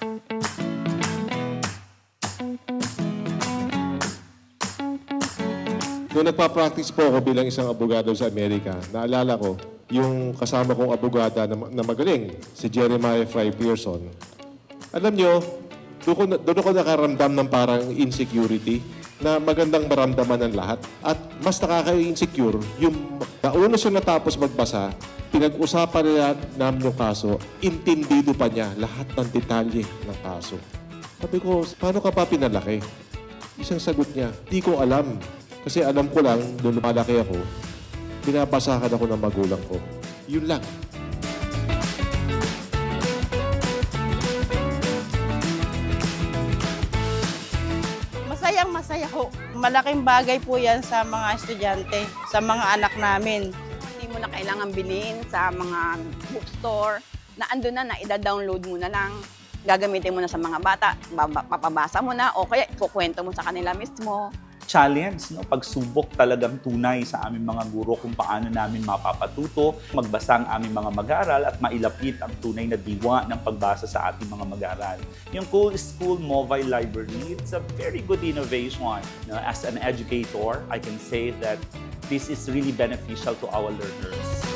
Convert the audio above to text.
Noong nagpa-practice po ako bilang isang abogado sa Amerika, naalala ko yung kasama kong abogada na, na magaling, si Jeremiah Fry Pearson. Alam nyo, doon doon ako nakaramdam ng parang insecurity na magandang maramdaman ng lahat. At mas nakaka-insecure, yung nauna siya natapos magbasa, pinag-usapan nila namin yung kaso, intindido pa niya lahat ng detalye ng kaso. Sabi ko, paano ka pa pinalaki? Isang sagot niya, di ko alam. Kasi alam ko lang, doon lumalaki ako, binabasahan ako ng magulang ko. Yun lang. Masayang masaya ho. Malaking bagay po yan sa mga estudyante, sa mga anak namin. Mo na kailangan bilhin sa mga bookstore na ando na na ida-download mo na lang. Gagamitin mo na sa mga bata, papabasa mo na o kaya kukwento mo sa kanila mismo. challenge, no? pagsubok talagang tunay sa aming mga guro kung paano namin mapapatuto, magbasa ang aming mga mag-aaral at mailapit ang tunay na diwa ng pagbasa sa ating mga mag-aaral. Yung Cool School Mobile Library, it's a very good innovation. No? As an educator, I can say that this is really beneficial to our learners.